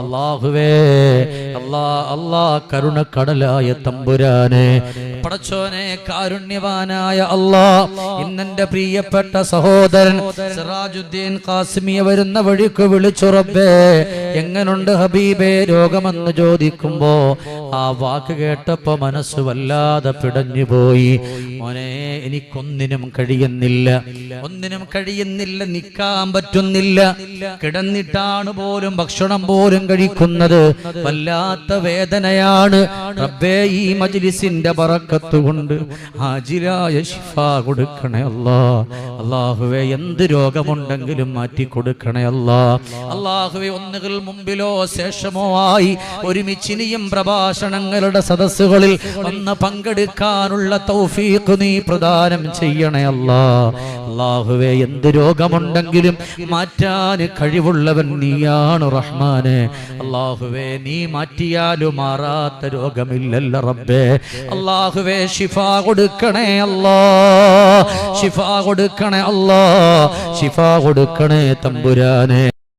അല്ലാഹുവേ അല്ലാ അല്ലാ കരുണ കടലായ തമ്പുരാനെ. പടച്ചോനെ കാരുണ്യവാനായ അല്ലാ ഇന്നെന്റെ പ്രിയപ്പെട്ട സഹോദരൻ സിറാജുദ്ദീൻ കാസിമിയെ വരുന്ന വഴിക്ക് വിളിച്ചുറപ്പേ. എങ്ങനുണ്ട് ഹബീബേ രോഗമെന്ന് ചോദിക്കുമ്പോ ആ വാക്ക് കേട്ടപ്പോ മനസ്സ് വല്ലാതെ പിടഞ്ഞുപോയി. മോനേ എനിക്കൊന്നിനും കഴിയുന്നില്ല. ഒന്നിനും കഴിയുന്നില്ല നിൽക്കാൻ പറ്റുന്നില്ല. കിടന്നിട്ടാണ് പോലും ഭക്ഷണം പോലും കഴിക്കുന്നത്. വല്ലാത്ത വേദനയാണ്. റബ്ബേ ഈ മജ്ലിസിന്റെ പറക്കത്തുകൊണ്ട് ഹാജിരായ ശിഫ കൊടുക്കണേ അള്ളാഹുവെ എന്ത് രോഗമുണ്ടെങ്കിലും മാറ്റി കൊടുക്കണേ അള്ളാഹുവെ ഒന്നുകിൽ മുമ്പിലോ ശേഷമോ ആയി ഒരുമിച്ചിനിയും പ്രഭാഷണങ്ങളുടെ സദസ്സുകളിൽ ഒന്ന് പങ്കെടുക്കാനുള്ള തൗഫീഖ് നീ പ്രദാനം ചെയ്യണേ അല്ലാ. അള്ളാഹുവേ എന്ത് രോഗമുണ്ടെങ്കിലും മാറ്റാൻ കഴിവുള്ളവൻ നീയാണ് റഹ്മാനെ. അള്ളാഹുവേ നീ മാറ്റിയാലും മാറാത്ത രോഗമില്ലല്ല റബ്ബേ. അള്ളാഹുവേ ഷിഫ കൊടുക്കണേ അല്ലാ. ഷിഫ കൊടുക്കണേ അല്ലാ. ഷിഫ കൊടുക്കണേ തമ്പുരാനെ.